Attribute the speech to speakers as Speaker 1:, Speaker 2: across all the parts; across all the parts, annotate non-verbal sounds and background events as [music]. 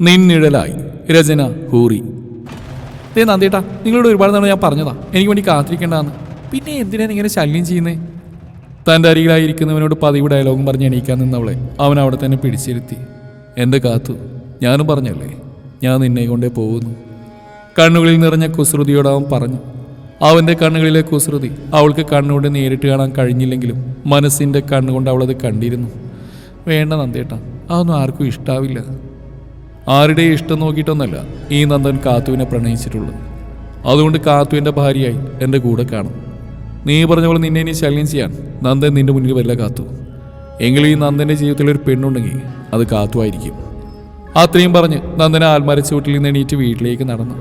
Speaker 1: നിന്നിഴലായി. രചന ഹൂറി. ദേ നന്ദേട്ടാ നിങ്ങളോട് ഒരുപാട് തവണ ഞാൻ പറഞ്ഞതാ എനിക്ക് വേണ്ടി കാത്തിരിക്കേണ്ടതെന്ന്. പിന്നെ എന്തിനാണ് ഇങ്ങനെ ശല്യം ചെയ്യുന്നേ? തന്റെ അരികിലായിരിക്കുന്നവനോട് പതിവ് ഡയലോഗും പറഞ്ഞ് എണീക്കാൻ നിന്നവളെ അവൻ അവിടെ തന്നെ പിടിച്ചിരുത്തി. എന്റെ കാത്തു? ഞാനും പറഞ്ഞല്ലേ? ഞാൻ നിന്നെ കൊണ്ടേ പോകുന്നു. കണ്ണുകളിൽ നിറഞ്ഞ കുസൃതിയോട് അവൻ പറഞ്ഞു. അവന്റെ കണ്ണുകളിലെ കുസൃതി അവൾക്ക് കണ്ണുകൊണ്ട് നേരിട്ട് കാണാൻ കഴിഞ്ഞില്ലെങ്കിലും മനസ്സിന്റെ കണ്ണുകൊണ്ട് അവളത് കണ്ടിരുന്നു. വേണ്ട നന്ദേട്ടാ അതൊന്നും ആർക്കും ഇഷ്ടാവില്ല. ആരുടെയും ഇഷ്ടം നോക്കിയിട്ടൊന്നല്ല ഈ നന്ദൻ കാത്തുവിനെ പ്രണയിച്ചിട്ടുള്ളത്. അതുകൊണ്ട് കാത്തുവിന്റെ ഭാര്യയായി എന്റെ കൂടെ കാണും. നീ പറഞ്ഞ പോലെ നിന്നെ ഇനി ശല്യം ചെയ്യാൻ നന്ദൻ നിന്റെ മുന്നിൽ വല്ല കാത്തു. എങ്കിലും ഈ നന്ദന്റെ ജീവിതത്തിൽ ഒരു പെണ്ണുണ്ടെങ്കിൽ അത് കാത്തുമായിരിക്കും അത്രയും പറഞ്ഞ് നന്ദന ആൽമരച്ചൂട്ടിൽ നിന്ന് എണീറ്റ് വീട്ടിലേക്ക് നടന്നു.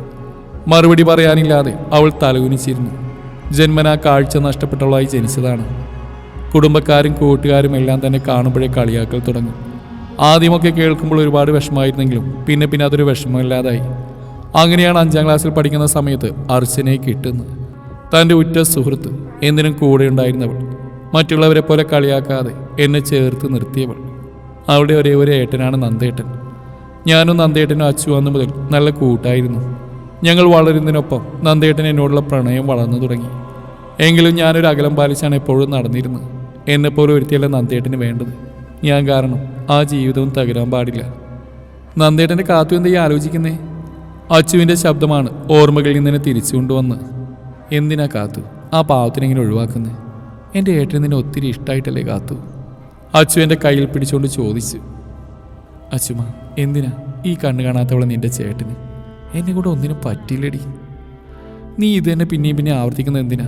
Speaker 1: മറുപടി പറയാനില്ലാതെ അവൾ തലകുനിച്ചിരുന്നു. ജന്മനാ കാഴ്ച നഷ്ടപ്പെട്ടവളായി ജനിച്ചതാണ്. കുടുംബക്കാരും കൂട്ടുകാരും എല്ലാം തന്നെ കാണുമ്പോഴേ കളിയാക്കൽ തുടങ്ങും. ആദ്യമൊക്കെ കേൾക്കുമ്പോൾ ഒരുപാട് വിഷമമായിരുന്നെങ്കിലും പിന്നെ പിന്നെ അതൊരു വിഷമമില്ലാതായി. അങ്ങനെയാണ് അഞ്ചാം ക്ലാസ്സിൽ പഠിക്കുന്ന സമയത്ത് അർച്ചനയെ കിട്ടുന്നത്. തന്റെ ഉറ്റ സുഹൃത്ത് എന്തിനും കൂടെ ഉണ്ടായിരുന്നവൾ. മറ്റുള്ളവരെ പോലെ കളിയാക്കാതെ എന്നെ ചേർത്ത് നിർത്തിയവൾ. അവിടെ ഒരേ ഒരു ഏട്ടനാണ് നന്ദേട്ടൻ. ഞാനും നന്ദേട്ടനും അച്ചു അന്ന് മുതൽ നല്ല കൂട്ടായിരുന്നു. ഞങ്ങൾ വളരുന്നതിനൊപ്പം നന്ദേട്ടൻ എന്നോടുള്ള പ്രണയം വളർന്നു തുടങ്ങി. എങ്കിലും ഞാനൊരു അകലം പാലിച്ചാണ് എപ്പോഴും നടന്നിരുന്നത്. എന്നെപ്പോലെ ഒരുത്തിയല്ല നന്ദേട്ടന് വേണ്ടത്. ഞാൻ കാരണം ആ ജീവിതവും തകരാൻ പാടില്ല. നന്ദേട്ടന്റെ കാത്തു എന്താ ഈ ആലോചിക്കുന്നേ? അച്ചുവിന്റെ ശബ്ദമാണ് ഓർമ്മകളിൽ നിന്ന് തിരിച്ചു കൊണ്ടുവന്ന്. എന്തിനാ കാത്തു? ആ പാവത്തിനെങ്ങനെ ഒഴിവാക്കുന്നത് എന്റെ ഏട്ടന് നിന്നെ ഒത്തിരി ഇഷ്ടമായിട്ടല്ലേ കാത്തു? അച്ചു എന്റെ കയ്യിൽ പിടിച്ചുകൊണ്ട് ചോദിച്ചു. അച്ചുമ എന്തിനാ ഈ കണ്ണ് കാണാത്തവളെ നിന്റെ ചേട്ടന്? എന്നെ കൂടെ ഒന്നിനും പറ്റില്ലടി നീ ഇത് തന്നെ പിന്നെയും പിന്നെ ആവർത്തിക്കുന്നത് എന്തിനാ?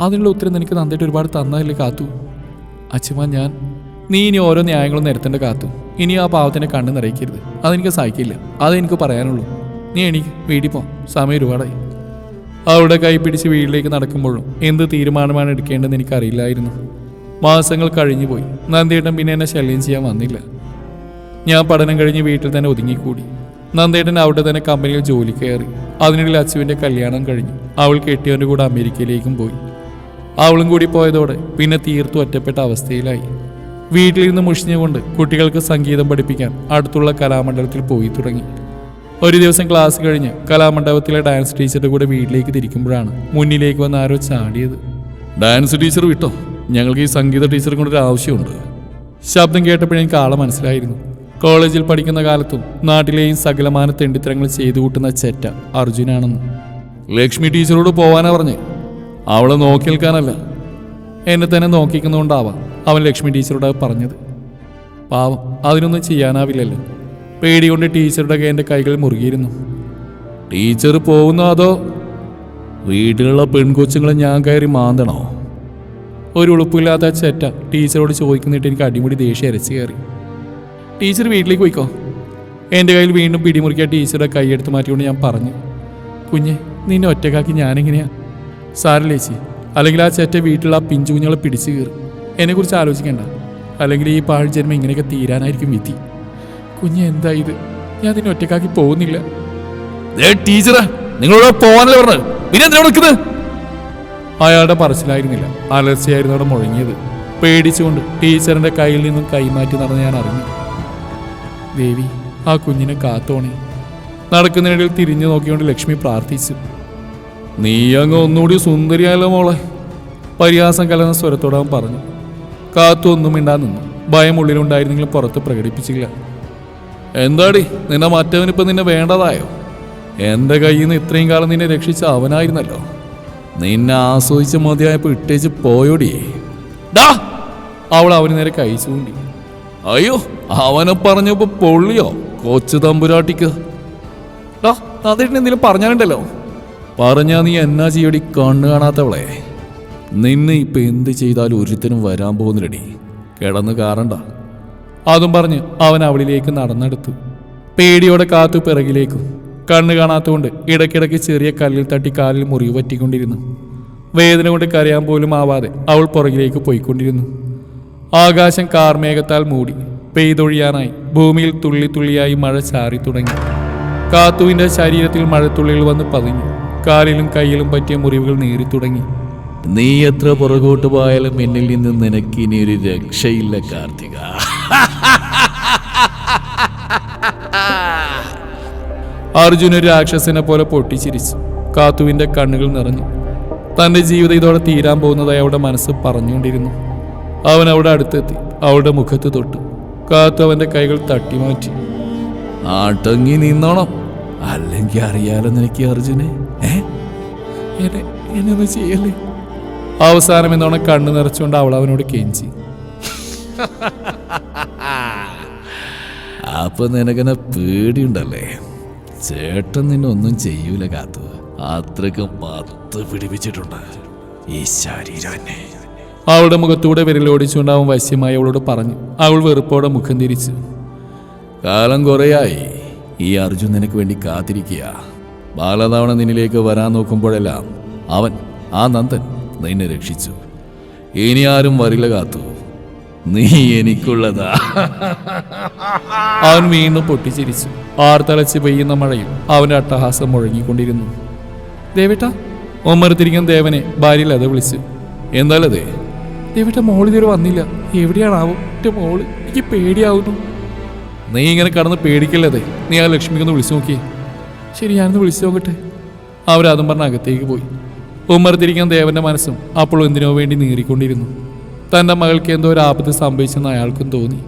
Speaker 1: അതിനുള്ള ഉത്തരം നിനക്ക് നന്നായിട്ട് ഒരുപാട് തന്നതല്ലേ കാത്തു? അച്ഛമ്മ ഞാൻ നീ ഇനി ഓരോ ന്യായങ്ങളും നിരത്തേണ്ട കാത്തു. ഇനി ആ പാവത്തിനെ കണ്ണ് നിറയ്ക്കരുത്. അതെനിക്ക് സഹിക്കില്ല. അതെനിക്ക് പറയാനുള്ളൂ. നീ എനിക്ക് വീട്ടിൽ പോ. സമയം ഒരുപാടായി. അവളുടെ കൈ പിടിച്ച് വീട്ടിലേക്ക് നടക്കുമ്പോഴും എന്ത് തീരുമാനമാണ് എടുക്കേണ്ടതെന്ന് എനിക്കറിയില്ലായിരുന്നു. മാസങ്ങൾ കഴിഞ്ഞുപോയി നന്ദിയേട്ടൻ പിന്നെ എന്നെ ശല്യം ചെയ്യാൻ വന്നില്ല. ഞാൻ പഠനം കഴിഞ്ഞ് വീട്ടിൽ തന്നെ ഒതുങ്ങിക്കൂടി. നന്ദേട്ടൻ അവിടെ തന്നെ കമ്പനിയിൽ ജോലി കയറി. അതിനിടയിൽ അച്ചുവിന്റെ കല്യാണം കഴിഞ്ഞു. അവൾ കെട്ടിയവന്റെ കൂടെ അമേരിക്കയിലേക്കും പോയി. അവളും കൂടി പോയതോടെ പിന്നെ തീർത്തു ഒറ്റപ്പെട്ട അവസ്ഥയിലായി. വീട്ടിലിരുന്ന് മുഷിഞ്ഞുകൊണ്ട് കുട്ടികൾക്ക് സംഗീതം പഠിപ്പിക്കാൻ അടുത്തുള്ള കലാമണ്ഡലത്തിൽ പോയി തുടങ്ങി. ഒരു ദിവസം ക്ലാസ് കഴിഞ്ഞ് കലാമണ്ഡപത്തിലെ ഡാൻസ് ടീച്ചറുടെ കൂടെ വീട്ടിലേക്ക് തിരിക്കുമ്പോഴാണ് മുന്നിലേക്ക് വന്ന് ആരോ ചാടിയത്. ഡാൻസ് ടീച്ചർ വിട്ടോ? ഞങ്ങൾക്ക് ഈ സംഗീത ടീച്ചറും കൊണ്ട് ഒരു ആവശ്യമുണ്ട്. ശബ്ദം കേട്ടപ്പോൾ എനിക്ക് ആളെ മനസ്സിലായിരുന്നു. കോളേജിൽ പഠിക്കുന്ന കാലത്തും നാട്ടിലെയും സകലമാന തെണ്ടിത്തരങ്ങൾ ചെയ്തു കൂട്ടുന്ന ചെറ്റ അർജുനാണെന്ന്. ലക്ഷ്മി ടീച്ചറോട് പോവാനാ പറഞ്ഞേ. അവളെ നോക്കി നിൽക്കാനല്ല. എന്നെ തന്നെ നോക്കിക്കുന്നതുകൊണ്ടാവാം അവൻ ലക്ഷ്മി ടീച്ചറോട് പറഞ്ഞത്. പാവം അതിനൊന്നും ചെയ്യാനാവില്ലല്ലോ. പേടികൊണ്ട് ടീച്ചറുടെ എന്റെ കൈകൾ മുറുകിയിരുന്നു. ടീച്ചർ പോകുന്നോ അതോ വീട്ടിലുള്ള പെൺകൊച്ചുങ്ങളെ ഞാൻ കയറി മാന്തണോ? ഒരു ഉളുപ്പില്ലാത്ത ചെറ്റ ടീച്ചറോട് ചോദിക്കുന്നിട്ട് എനിക്ക് അടിമുടി ദേഷ്യം അരച്ച് കയറി. ടീച്ചർ വീട്ടിലേക്ക് പോയിക്കോ. എന്റെ കയ്യിൽ വീണ്ടും പിടിമുറുക്കിയ ടീച്ചറുടെ കൈയെടുത്ത് മാറ്റിക്കൊണ്ട് ഞാൻ പറഞ്ഞു കുഞ്ഞെ നിന്നെ ഒറ്റക്കാക്കി ഞാനെങ്ങനെയാ? സാരല്ലേ ചേച്ചി അല്ലെങ്കിൽ ആ ചെറ്റ വീട്ടിലുള്ള ആ പിഞ്ചു കുഞ്ഞുങ്ങളെ പിടിച്ചു കീറും. എന്നെക്കുറിച്ച് ആലോചിക്കേണ്ട. അല്ലെങ്കിൽ ഈ പാഴ് ജന്മം ഇങ്ങനെയൊക്കെ തീരാനായിരിക്കും വിധി. കുഞ്ഞ് എന്താ ഇത്? ഞാൻ അതിനെ ഒറ്റക്കാക്കി പോകുന്നില്ല. ടീച്ചറാ നിങ്ങളോട് പോവാനല്ലേ പറഞ്ഞത്. പിന്നെ എന്തിനാ നിൽക്കുന്നത് അയാളുടെ പറച്ചിലായിരുന്നില്ല. അലർച്ചയായിരുന്നു അവിടെ മുഴങ്ങിയത്. പേടിച്ചുകൊണ്ട് ടീച്ചറിന്റെ കയ്യിൽ നിന്നും കൈമാറ്റി നടന്ന് ഞാൻ അറിഞ്ഞു. ദേവി ആ കുഞ്ഞിനെ കാത്തോണി. നടക്കുന്നതിനിടയിൽ തിരിഞ്ഞു നോക്കിക്കൊണ്ട് ലക്ഷ്മി പ്രാർത്ഥിച്ചു. നീ അങ്ങ് ഒന്നുകൂടി സുന്ദരിയായല്ലോ മോളെ. പരിഹാസം കലർന്ന സ്വരത്തോടെ അവൻ പറഞ്ഞു. കാത്തു ഒന്നും മിണ്ടാ നിന്നു. ഭയം ഉള്ളിലുണ്ടായിരുന്നെങ്കിലും പുറത്ത് പ്രകടിപ്പിച്ചില്ല. എന്താടി നിന്നെ മറ്റവനിപ്പം നിന്നെ വേണ്ടതായോ? എന്റെ കയ്യിൽ നിന്ന് ഇത്രയും കാലം നിന്നെ രക്ഷിച്ച അവനായിരുന്നല്ലോ. നിന്നെ ആസ്വദിച്ച് മതിയായപ്പോൾ ഇട്ടേച്ച് പോയോടി. ഡാ അവൾ അവന് നേരെ കൈ ചൂണ്ടി. അയ്യോ അവനെ പറഞ്ഞപ്പോ പൊള്ളിയോ? കൊച്ചു തമ്പുരാട്ടിക്ക്. ഡാ അതിന് എന്തെങ്കിലും പറഞ്ഞാലുണ്ടല്ലോ. പറഞ്ഞാ നീ എന്നാ ചെയ്യടി കണ്ണു കാണാത്തവളെ? നിന്നെ ഇപ്പൊ എന്ത് ചെയ്താലും ഒരുത്തനും വരാൻ പോകുന്നില്ലടി. കിടന്ന് കാറണ്ട. അതും പറഞ്ഞ് അവൻ അവളിലേക്ക് നടന്നെടുത്തു. പേടിയോടെ കാത്തു പിറകിലേക്കും. കണ്ണു കാണാത്തതുകൊണ്ട് ഇടയ്ക്കിടയ്ക്ക് ചെറിയ കല്ലിൽ തട്ടി കാലിൽ മുറിവ് പറ്റിക്കൊണ്ടിരുന്നു. വേദന കൊണ്ട് കരയാൻ പോലും ആവാതെ അവൾ പുറകിലേക്ക് പോയിക്കൊണ്ടിരുന്നു. ആകാശം കാർമേഘത്താൽ മൂടി പെയ്തൊഴിയാനായി ഭൂമിയിൽ തുള്ളി തുള്ളിയായി മഴ ചാറി തുടങ്ങി. കാത്തുവിന്റെ ശരീരത്തിൽ മഴത്തുള്ളികൾ വന്ന് പതിഞ്ഞു. കാലിലും കയ്യിലും പറ്റിയ മുറിവുകൾ നേരി തുടങ്ങി.
Speaker 2: നീ എത്ര പുറകോട്ട് പോയാലും എന്നിൽ നിന്ന് നിനക്ക് ഇനി ഒരു രക്ഷയില്ല കാർത്തിക.
Speaker 1: അർജുന രാക്ഷസിനെ പോലെ പൊട്ടിച്ചിരിച്ചു. കാത്തുവിന്റെ കണ്ണുകൾ നിറഞ്ഞു. തന്റെ ജീവിതം ഇതോടെ തീരാൻ പോകുന്നതായി അവളുടെ മനസ്സ് പറഞ്ഞുകൊണ്ടിരുന്നു. അവൻ അവിടെ അടുത്തെത്തി അവളുടെ മുഖത്ത് തൊട്ടു. കാത്തു അവന്റെ കൈകൾ തട്ടി മാറ്റി
Speaker 2: ആട്ടങ്ങി നിന്നോണം. അല്ലെങ്കിൽ അറിയാലോ നിനക്ക് അർജുനെ.
Speaker 1: എന്നെ ചെയ്യല്ലേ? അവസാനം എന്നോണ കണ്ണു നിറച്ചുകൊണ്ട് അവൾ അവനോട് കെഞ്ചി [laughs]
Speaker 2: അപ്പൊ നിനക്കെന്നെ പേടിയുണ്ടല്ലേ? ചേട്ടൻ നിന്നെ ഒന്നും ചെയ്യൂല കാത്തു. അത്രയ്ക്ക് മത്ത് പിടിപ്പിച്ചിട്ടുണ്ട്. ഈ ശരീരം എന്നെ
Speaker 1: അവളുടെ മുഖത്തൂടെ വിരലോടിച്ചുകൊണ്ട് അവൻ വശ്യമായി അവളോട് പറഞ്ഞു. അവൾ വെറുപ്പോടെ മുഖം തിരിച്ചു.
Speaker 2: കാലം കുറയായി. ഈ അർജുൻ നിനക്ക് വേണ്ടി കാത്തിരിക്കുക ബാലതവണ നിന്നിലേക്ക് വരാൻ നോക്കുമ്പോഴെല്ലാം അവൻ ആ നന്ദൻ നിന്നെ രക്ഷിച്ചു. ഇനി ആരും വരില്ല കാത്തു. നീ എനിക്കുള്ളതാ.
Speaker 1: അവൻ വീണ്ടും പൊട്ടിച്ചിരിച്ചു. ആർത്തളച്ച് പെയ്യുന്ന മഴയും അവന്റെ അട്ടഹാസം മുഴങ്ങിക്കൊണ്ടിരുന്നു. ദേവേട്ട ഒമ്മരത്തിരിക്കുന്ന ദേവനെ ഭാര്യയിൽ അത് വിളിച്ചു. എന്തായാലതേ ദേവേട്ട മോളിതുവരെ വന്നില്ല. എവിടെയാണാവും മോൾ? എനിക്ക് പേടിയാവുന്നു. നീ ഇങ്ങനെ കടന്ന് പേടിക്കല്ലതേ നീ ആ ലക്ഷ്മിക്കൊന്ന് വിളിച്ചു നോക്കിയേ. ശരി ഞാനൊന്ന് വിളിച്ചു നോക്കട്ടെ. അവരതും പറഞ്ഞ് അകത്തേക്ക് പോയി. ഉമ്മർത്തിരിക്കാൻ ദേവന്റെ മനസ്സും അപ്പോൾ എന്തിനോ വേണ്ടി നീറിക്കൊണ്ടിരുന്നു. തന്റെ മകൾക്ക് എന്തോ ഒരു ആപത്ത് സംഭവിച്ചെന്ന് അയാൾക്കും തോന്നി.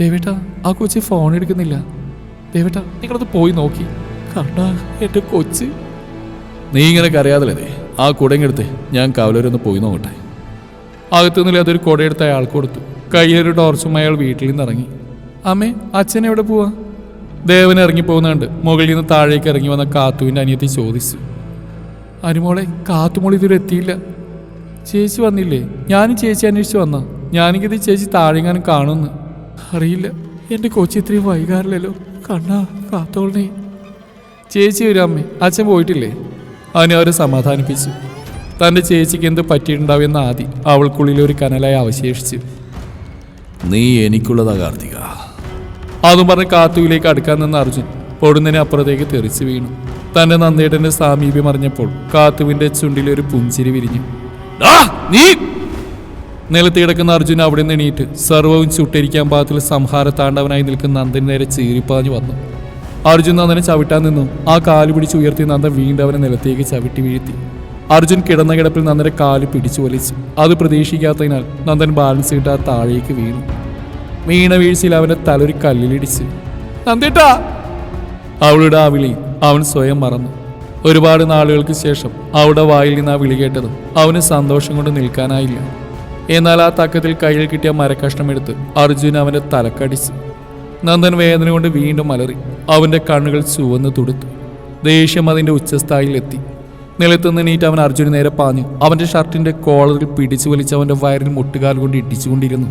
Speaker 1: ദേവേട്ട ആ കൊച്ചി ഫോൺ എടുക്കുന്നില്ല. ദേവേട്ട നിങ്ങളത് പോയി നോക്കി. കണ്ടാ എന്റെ കൊച്ച്. നീ ഇങ്ങനെ അറിയാതല്ലേ ആ കുടങ്ങെടുത്ത് ഞാൻ കവലൊരൊന്ന് പോയി നോക്കട്ടെ. അകത്തുനിന്നില്ല അതൊരു കുടയെടുത്ത് അയാൾക്ക് കൊടുത്തു. കയ്യിലൊരു ടോർച്ചും അയാൾ വീട്ടിൽ നിന്ന് ഇറങ്ങി അമ്മേ അച്ഛൻ എവിടെ പോവാ? ദേവൻ ഇറങ്ങി പോകുന്നുണ്ട് മുകളിൽ നിന്ന് താഴേക്ക് ഇറങ്ങി വന്ന കാത്തുവിന്റെ അനിയത്തി ചോദിച്ചു. അനുമോളെ കാത്തുമോൾ ഇതുവരെ എത്തിയില്ല. ചേച്ചി വന്നില്ലേ? ഞാനും ചേച്ചി അന്വേഷിച്ച് വന്ന. ഞാനിത് ചേച്ചി താഴെങ്ങാനും കാണുമെന്ന്. അറിയില്ല. എന്റെ കൊച്ചി ഇത്രയും വൈകാറില്ലല്ലോ. കണ്ണാ കാത്തോളിനെ. ചേച്ചി വരും അമ്മേ. അച്ഛൻ പോയിട്ടില്ലേ? അവനെ അവരെ സമാധാനിപ്പിച്ചു. തന്റെ ചേച്ചിക്ക് എന്ത് പറ്റിയിട്ടുണ്ടാവുമെന്ന് ആദി അവൾക്കുള്ളിൽ ഒരു കനലായി അവശേഷിച്ചു.
Speaker 2: നീ എനിക്കുള്ളതാ കാർത്തിക.
Speaker 1: അതും പറഞ്ഞ് കാത്തുവിലേക്ക് അടുക്കാൻ നിന്ന അർജുൻ പൊടുന്നതിന് അപ്പുറത്തേക്ക് തെറിച്ചു വീണു. തന്റെ നന്ദേട്ടന്റെ സാമീപ്യം അറിഞ്ഞപ്പോൾ കാത്തുവിന്റെ ചുണ്ടിൽ ഒരു പുഞ്ചിരി വിരിഞ്ഞു. നീ! കിടക്കുന്ന അർജുൻ അവിടെ നിന്ന് എണീറ്റ് സർവവും ചുട്ടിരിക്കാൻ പാകത്തിൽ സംഹാര താണ്ടവനായി നിൽക്കുന്ന നന്ദന് നേരെ ചീറിപ്പാഞ്ഞു വന്നു. അർജുൻ നന്ദനെ ചവിട്ടാൻ നിന്നു. ആ കാൽ പിടിച്ച് ഉയർത്തി നന്ദൻ വീണ്ടും അവനെ നിലത്തേക്ക് ചവിട്ടി വീഴ്ത്തി. അർജുൻ കിടന്ന കിടപ്പിൽ നന്ദന്റെ കാൽ പിടിച്ചു വലിച്ചു. അത് പ്രതീക്ഷിക്കാത്തതിനാൽ നന്ദൻ ബാലൻസ് കിട്ടാതെ താഴേക്ക് വീണു. വീണ വീഴ്ചയിൽ അവന്റെ തലൊരു കല്ലിലിടിച്ച് നന്ദേട്ടാ! അവളുടെ ആ വിളി അവൻ സ്വയം മറന്നു. ഒരുപാട് നാളുകൾക്ക് ശേഷം അവളുടെ വായിൽ നിന്ന് ആ വിളി കേട്ടതും അവന് സന്തോഷം കൊണ്ട് നിൽക്കാനായില്ല. എന്നാൽ ആ തക്കത്തിൽ കയ്യിൽ കിട്ടിയ മരക്കഷ്ണം എടുത്ത് അർജുൻ അവന്റെ തലക്കടിച്ചു. നന്ദൻ വേദന കൊണ്ട് വീണ്ടും മലറി അവന്റെ കണ്ണുകൾ ചുവന്ന് തുടുത്തു. ദേഷ്യം അതിന്റെ ഉച്ചസ്ഥായിലെത്തി നിലത്തുനിന്ന് നീറ്റ് അവൻ അർജുന് നേരെ പാഞ്ഞു. അവന്റെ ഷർട്ടിന്റെ കോളറിൽ പിടിച്ചു വലിച്ച് അവന്റെ വയറിൽ മുട്ടുകാൽ കൊണ്ട് ഇടിച്ചുകൊണ്ടിരുന്നു.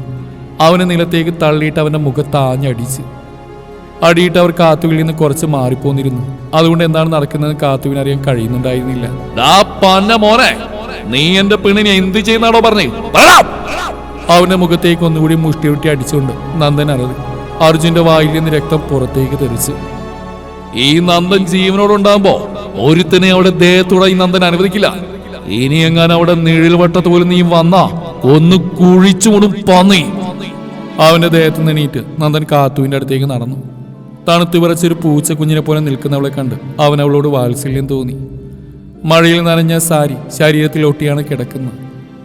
Speaker 1: അവനെ നിലത്തേക്ക് തള്ളിയിട്ട് അവന്റെ മുഖത്ത് ആഞ്ഞടിച്ച് അടിയിട്ട് അവർ കാത്തുവിൽ നിന്ന് കുറച്ച് മാറിപ്പോന്നിരുന്നു. അതുകൊണ്ട് എന്താണ് നടക്കുന്നത് കാത്തുവിന് അറിയാൻ കഴിയുന്നുണ്ടായിരുന്നില്ല.
Speaker 2: മോനെ നീ എന്റെ പെണ്ണിനെ എന്ത് ചെയ്യുന്നാണോ പറഞ്ഞേ?
Speaker 1: അവന്റെ മുഖത്തേക്ക് ഒന്നുകൂടി മുഷ്ടിയുട്ടി അടിച്ചുകൊണ്ട് നന്ദൻ അലറി. അർജുന്റെ വായിൽ നിന്ന് രക്തം പുറത്തേക്ക് തെറിച്ചു.
Speaker 2: ഈ നന്ദൻ ജീവനോടുണ്ടാകുമ്പോ ഒരുത്തനെ അവിടെ ദേഹത്തൂടെ ഈ നന്ദൻ അനുവദിക്കില്ല. ഇനി എങ്ങാനും അവിടെ നിഴൽ വട്ടത്ത് പോലും നീ വന്നാ ഒന്ന് കുഴിച്ചുമുടും പന്നി.
Speaker 1: അവന്റെ ദേഹത്ത് നിണീറ്റ് നന്ദൻ കാത്തുവിന്റെ അടുത്തേക്ക് നടന്നു. തണുത്തു വിറച്ചൊരു പൂച്ച കുഞ്ഞിനെ പോലെ നിൽക്കുന്നവളെ കണ്ട് അവൻ അവളോട് വാത്സല്യം തോന്നി. മഴയിൽ നനഞ്ഞ സാരി ശരീരത്തിൽ ഒട്ടിയാണ് കിടക്കുന്നത്.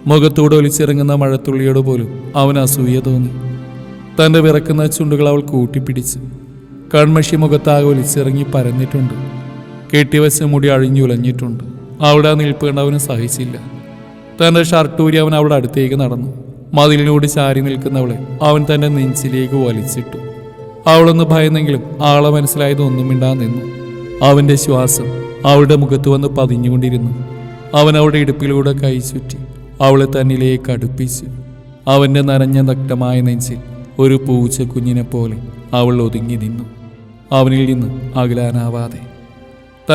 Speaker 1: മുഖത്തൂടെ ഒലിച്ചിറങ്ങുന്ന മഴത്തുള്ളിയോട് പോലും അവൻ അസൂയ തോന്നി. തന്റെ വിറക്കുന്ന ചുണ്ടുകൾ അവൾ കൂട്ടിപ്പിടിച്ച് കൺമഷി മുഖത്താകെ ഒലിച്ചിറങ്ങി പരന്നിട്ടുണ്ട്. കെട്ടിവച്ച മുടി അഴിഞ്ഞുലഞ്ഞിട്ടുണ്ട് അവിടെ നിൽപ്പ് കണ്ട് അവന് സഹിച്ചില്ല. തന്റെ ഷർട്ടൂരി അവൻ അവളുടെ അടുത്തേക്ക് നടന്നു. മതിലിനോട് ചാരി നിൽക്കുന്നവളെ അവൻ തന്റെ നെഞ്ചിലേക്ക് വലിച്ചിട്ടു. അവളൊന്ന് ഭയന്നെങ്കിലും ആളെ മനസ്സിലായത് ഒന്നും നിന്നു. അവന്റെ ശ്വാസം അവളുടെ മുഖത്ത് വന്ന് പതിഞ്ഞുകൊണ്ടിരുന്നു. അവൻ അവളുടെ ഇടുപ്പിലൂടെ കൈ ചുറ്റി അവളെ തന്നിലേക്ക് അടുപ്പിച്ചു. അവന്റെ നനഞ്ഞ നഗ്നമായ നെഞ്ചിൽ ഒരു പൂച്ച കുഞ്ഞിനെ പോലെ അവൾ ഒതുങ്ങി നിന്നു. അവനിൽ നിന്ന് അകലാനാവാതെ.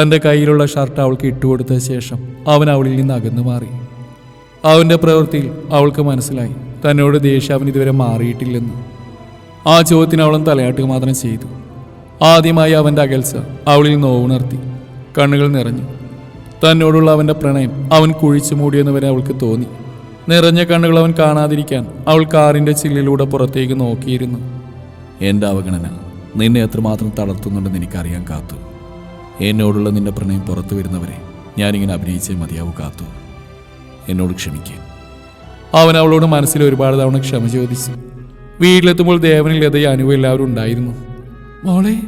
Speaker 1: തന്റെ കയ്യിലുള്ള ഷർട്ട് അവൾക്ക് ഇട്ടുകൊടുത്ത ശേഷം അവൻ അവളിൽ നിന്ന് അകന്നു മാറി. അവന്റെ പ്രവൃത്തിയിൽ അവൾക്ക് മനസ്സിലായി തന്നോട് ദേഷ്യം അവൻ ഇതുവരെ മാറിയിട്ടില്ലെന്ന്. ആ ചോദ്യത്തിന് അവളും തലയാട്ടുക മാത്രം ചെയ്തു. ആദ്യമായി അവന്റെ അകൽച്ച അവളിൽ നോവുണർത്തി കണ്ണുകൾ നിറഞ്ഞു. തന്നോടുള്ള അവന്റെ പ്രണയം അവൻ കുഴിച്ചു മൂടിയെന്ന് വരെ അവൾക്ക് തോന്നി. നിറഞ്ഞ കണ്ണുകൾ അവൻ കാണാതിരിക്കാൻ അവൾ കാറിന്റെ ചില്ലിലൂടെ പുറത്തേക്ക് നോക്കിയിരുന്നു.
Speaker 2: എന്റെ അവഗണന നിന്നെ എത്രമാത്രം തളർത്തുന്നുണ്ടെന്ന് എനിക്കറിയാൻ കാത്തു. എന്നോടുള്ള നിന്റെ പ്രണയം പുറത്തു വരുന്നവരെ ഞാനിങ്ങനെ അഭിനയിച്ചേ മതിയാവൂ കാത്തു. എന്നോട് ക്ഷമിക്കുക
Speaker 1: അവൻ അവളോട് മനസ്സിൽ ഒരുപാട് തവണ ക്ഷമ ചോദിച്ചു. വീട്ടിലെത്തുമ്പോൾ ദേവനിൽ ലതയും അനുവും എല്ലാവരും ഉണ്ടായിരുന്നു. മോളെ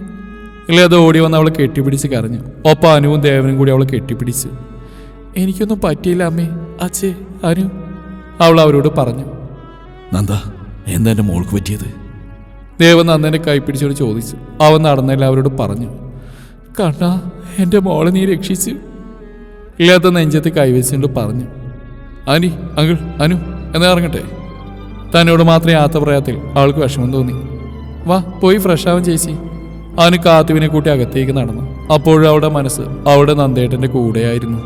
Speaker 1: ലത ഓടി വന്ന് അവളെ കെട്ടിപ്പിടിച്ച് കരഞ്ഞു. ഒപ്പം അനുവും ദേവനും കൂടി അവളെ കെട്ടിപ്പിടിച്ചു. എനിക്കൊന്നും പറ്റിയില്ല അമ്മേ അച്ഛേ അനു അവൾ അവരോട് പറഞ്ഞു.
Speaker 2: നന്ദ എന്താ എന്റെ മോൾക്ക് പറ്റിയത്?
Speaker 1: ദേവൻ നന്ദനെ കൈപ്പിടിച്ചോട് ചോദിച്ചു. അവൻ നടന്നെല്ലാം അവരോട് പറഞ്ഞു. കണ്ണാ എന്റെ മോളെ നീ രക്ഷിച്ചു. ലത നെഞ്ചത്ത് കൈവച്ചുകൊണ്ട് പറഞ്ഞു. അനി അങ്കിൾ അനു എന്നാ ഇറങ്ങട്ടെ? തന്നോട് മാത്രമേ യാത്ര പറയാത്തിൽ അവൾക്ക് വിഷമം തോന്നി. വാ പോയി ഫ്രഷ് ആവും ചേച്ചി. അവന് കാത്തുവിനെ കൂട്ടി അകത്തേക്ക് നടന്നു. അപ്പോഴും അവളുടെ മനസ്സ് അവളുടെ നന്ദേട്ടന്റെ കൂടെയായിരുന്നു.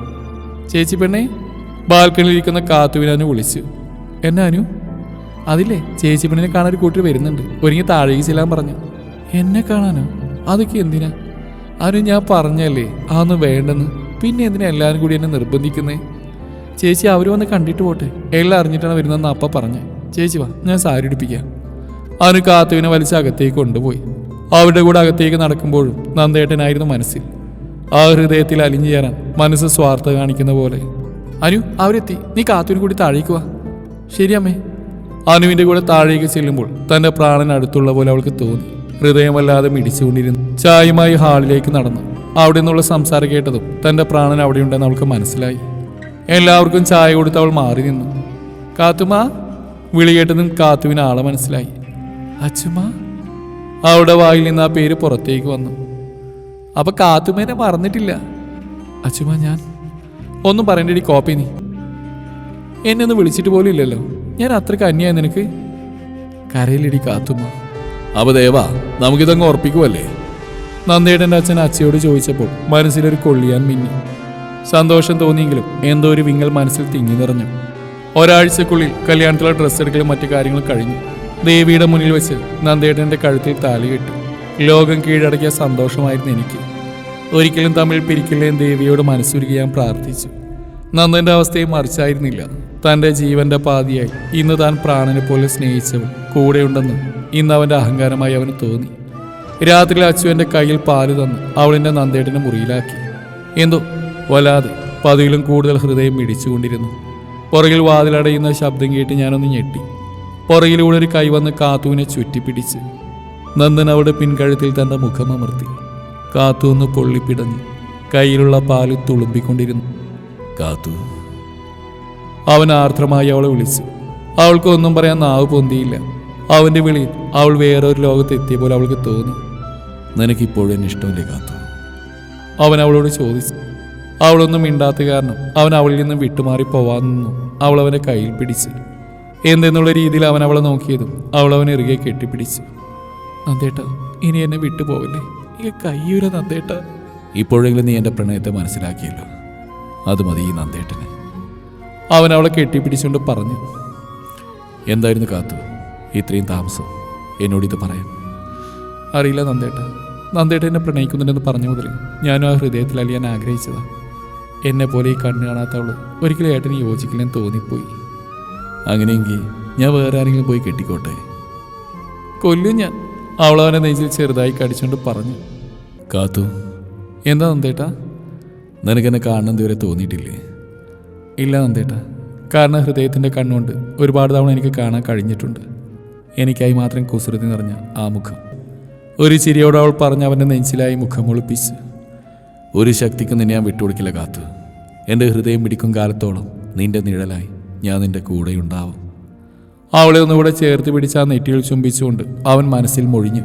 Speaker 1: ചേച്ചി പെണ്ണെ ബാൽക്കണിയിൽ ഇരിക്കുന്ന കാത്തുവിനെ അനു വിളിച്ചു. എന്നെ അനു? അതില്ലേ ചേച്ചി പെണ്ണിനെ കാണാൻ ഒരു കൂട്ടർ വരുന്നുണ്ട്. ഒരുങ്ങി താഴേക്ക് ചെല്ലാൻ പറഞ്ഞു. എന്നെ കാണാനോ? അതൊക്കെ എന്തിനാ? അനു ഞാൻ പറഞ്ഞല്ലേ അതൊന്നും വേണ്ടെന്ന്. പിന്നെ എന്തിനാ എല്ലാവരും കൂടി എന്നെ നിർബന്ധിക്കുന്നേ? ചേച്ചി അവർ വന്ന് കണ്ടിട്ട് പോട്ടെ. എല്ലാം അറിഞ്ഞിട്ടാണ് വരുന്നതെന്ന് അപ്പ പറഞ്ഞു. ചേച്ചി വാ ഞാൻ സാരി ഉടുപ്പിക്കാം. അവന് കാത്തുവിനെ വലിച്ച് അകത്തേക്ക് കൊണ്ടുപോയി. അവരുടെ കൂടെ അകത്തേക്ക് നടക്കുമ്പോഴും നന്ദേട്ടനായിരുന്നു മനസ്സിൽ. ആ ഹൃദയത്തിൽ അലിഞ്ഞു ചേരാൻ മനസ്സ് സ്വാർത്ഥ കാണിക്കുന്ന പോലെ. അനു അവരെത്തി. നീ കാത്തുവിന് കൂടി താഴേക്ക് വാ. ശരി അമ്മേ. അനുവിന്റെ കൂടെ താഴേക്ക് ചെല്ലുമ്പോൾ തന്റെ പ്രാണൻ അടുത്തുള്ള പോലെ അവൾക്ക് തോന്നി. ഹൃദയമല്ലാതെ മിടിച്ചുകൊണ്ടിരുന്നു. ചായയുമായി ഹാളിലേക്ക് നടന്നു. അവിടെ നിന്നുള്ള സംസാരം കേട്ടതും തന്റെ പ്രാണൻ അവിടെയുണ്ടെന്ന് അവൾക്ക് മനസ്സിലായി. എല്ലാവർക്കും ചായ കൊടുത്ത് അവൾ മാറി നിന്നു. കാത്തുമ വിളി കേട്ടതും കാത്തുവിന് ആളെ മനസ്സിലായി. അച്ചുമ അവളുടെ വായിൽ നിന്ന് ആ പേര് പുറത്തേക്ക് വന്നു. അപ്പൊ കാത്തുമേനെ മറന്നിട്ടില്ല. അച്ചുമ ഞാൻ ഒന്നും പറയണ്ടടി കോപ്പി നീ. എന്നെ ഒന്ന് വിളിച്ചിട്ട് പോലും ഇല്ലല്ലോ. ഞാൻ അത്ര അന്യായ നിനക്ക്. കരയിലിടി കാത്തുമ
Speaker 2: അപ്പൊ ദേവാ നമുക്കിതങ്ങ് ഉറപ്പിക്കുമല്ലേ
Speaker 1: നന്ദിയുടെ അച്ഛൻ അച്ചയോട് ചോദിച്ചപ്പോൾ മനസ്സിലൊരു കൊള്ളിയാൻ മിന്നി. സന്തോഷം തോന്നിയെങ്കിലും എന്തോ ഒരു വിങ്ങൽ മനസ്സിൽ തിങ്ങി നിറഞ്ഞു. ഒരാഴ്ചക്കുള്ളിൽ കല്യാണത്തിലെ ഡ്രസ്സ് എടുക്കലും മറ്റു കാര്യങ്ങളും കഴിഞ്ഞു. ദേവിയുടെ മുന്നിൽ വെച്ച് നന്ദേട്ടന്റെ കഴുത്തിൽ താലി കെട്ടി. ലോകം കീഴടക്കിയ സന്തോഷമായിരുന്നു എനിക്ക്. ഒരിക്കലും തമ്മിൽ പിരിക്കില്ലേയും ദേവിയോട് മനസ്സുരുകി ഞാൻ പ്രാർത്ഥിച്ചു. നന്ദന്റെ അവസ്ഥയും മറിച്ചായിരുന്നില്ല. തന്റെ ജീവന്റെ പാതിയായി ഇന്ന് താൻ പ്രാണനെ പോലെ സ്നേഹിച്ചവൻ കൂടെയുണ്ടെന്ന് ഇന്ന് അവന്റെ അഹങ്കാരമായി അവന് തോന്നി. രാത്രിയിൽ അച്ചു കയ്യിൽ പാൽ തന്ന്. അവളെന്നെ നന്ദേട്ടനെ മുറിയിലാക്കി. എന്തോ വല്ലാതെ പതിയിലും കൂടുതൽ ഹൃദയം ഇടിച്ചുകൊണ്ടിരുന്നു. പുറകിൽ വാതിലടയുന്ന ശബ്ദം കേട്ട് ഞാനൊന്ന് ഞെട്ടി. പുറകിലൂടെ ഒരു കൈ വന്ന് കാത്തുവിനെ ചുറ്റിപ്പിടിച്ച് നന്ദൻ അവളുടെ പിൻകഴുത്തിൽ തന്റെ മുഖം അമർത്തി. കാത്തു ഒന്ന് പൊള്ളിപ്പിടഞ്ഞ് കയ്യിലുള്ള പാൽ തുളുമ്പിക്കൊണ്ടിരുന്നു.
Speaker 2: കാത്തു.
Speaker 1: അവൻ ആർദ്രമായി അവളെ വിളിച്ചു. അവൾക്കൊന്നും പറയാൻ നാവ് പൊന്തിയില്ല. അവന്റെ വിളിയിൽ അവൾ വേറൊരു ലോകത്ത് എത്തിയ പോലെ അവൾക്ക് തോന്നി.
Speaker 2: നിനക്കിപ്പോഴും എന്നെ ഇഷ്ടമല്ലേ കാത്തു?
Speaker 1: അവൻ അവളോട് ചോദിച്ചു. അവളൊന്നും മിണ്ടാത്ത കാരണം അവൻ അവളിൽ നിന്ന് വിട്ടുമാറി പോവാൻ നിന്നു. അവൾ അവനെ കയ്യിൽ പിടിച്ചു. എന്തെന്നുള്ള രീതിയിൽ അവൻ അവളെ നോക്കിയതും അവൾ അവനെ ഇറുകെ കെട്ടിപ്പിടിച്ചു. നന്ദേട്ട ഇനി എന്നെ വിട്ടുപോകല്ലേ ഈ കയ്യൂര നന്ദേട്ട.
Speaker 2: ഇപ്പോഴെങ്കിലും നീ എന്റെ പ്രണയത്തെ മനസ്സിലാക്കിയല്ലോ. അത് മതി ഈ നന്ദേട്ടന്.
Speaker 1: അവൻ അവളെ കെട്ടിപ്പിടിച്ചുകൊണ്ട് പറഞ്ഞു.
Speaker 2: എന്തായിരുന്നു കാത്തു? ഇത്രയും താമസം. എന്നോട് ഇത് പറയാൻ.
Speaker 1: അറിയില്ല നന്ദേട്ട. നന്ദേട്ട എന്നെ പ്രണയിക്കുന്നുണ്ടെന്ന് പറഞ്ഞു മുതൽ ഞാനും ആ ഹൃദയത്തിൽ അലിയാൻ ആഗ്രഹിച്ചതാ. എന്നെ പോലെ ഈ കണ്ണ് കാണാത്തവൾ ഒരിക്കലും ഏട്ടന് യോജിക്കില്ലെന്ന് തോന്നിപ്പോയി.
Speaker 2: അങ്ങനെയെങ്കിൽ ഞാൻ വേറെ ആരെങ്കിലും പോയി കെട്ടിക്കോട്ടെ?
Speaker 1: കൊല്ലും ഞാൻ. അവളവനെ നെഞ്ചിൽ ചെറുതായി കടിച്ചുകൊണ്ട് പറഞ്ഞു.
Speaker 2: കാത്തു.
Speaker 1: എന്താ നന്ദേട്ടാ?
Speaker 2: നിനക്കെന്നെ കാണണം ഇതുവരെ തോന്നിയിട്ടില്ലേ?
Speaker 1: ഇല്ല നന്ദേട്ടാ. കാരണം ഹൃദയത്തിന്റെ കണ്ണുകൊണ്ട് ഒരുപാട് തവണ എനിക്ക് കാണാൻ കഴിഞ്ഞിട്ടുണ്ട്. എനിക്കായി മാത്രം കുസൃതി നിറഞ്ഞ ആ മുഖം. ഒരു ചിരിയോടെ അവൾ പറഞ്ഞ് അവന്റെ നെഞ്ചിലായി മുഖം ഒളിപ്പിച്ച്
Speaker 2: ഒരു ശക്തിക്കും നിന്നെ ഞാൻ വിട്ടുകൊടുക്കില്ല കാത്തു. എന്റെ ഹൃദയം പിടിക്കും കാലത്തോളം നിന്റെ നിഴലായി ഞാൻ നിന്റെ കൂടെയുണ്ടാവും.
Speaker 1: അവളെ ഒന്നുകൂടെ ചേർത്ത് പിടിച്ച് ആ നെറ്റിയിൽ ചുംബിച്ചുകൊണ്ട് അവൻ മനസ്സിൽ മൊഴിഞ്ഞു.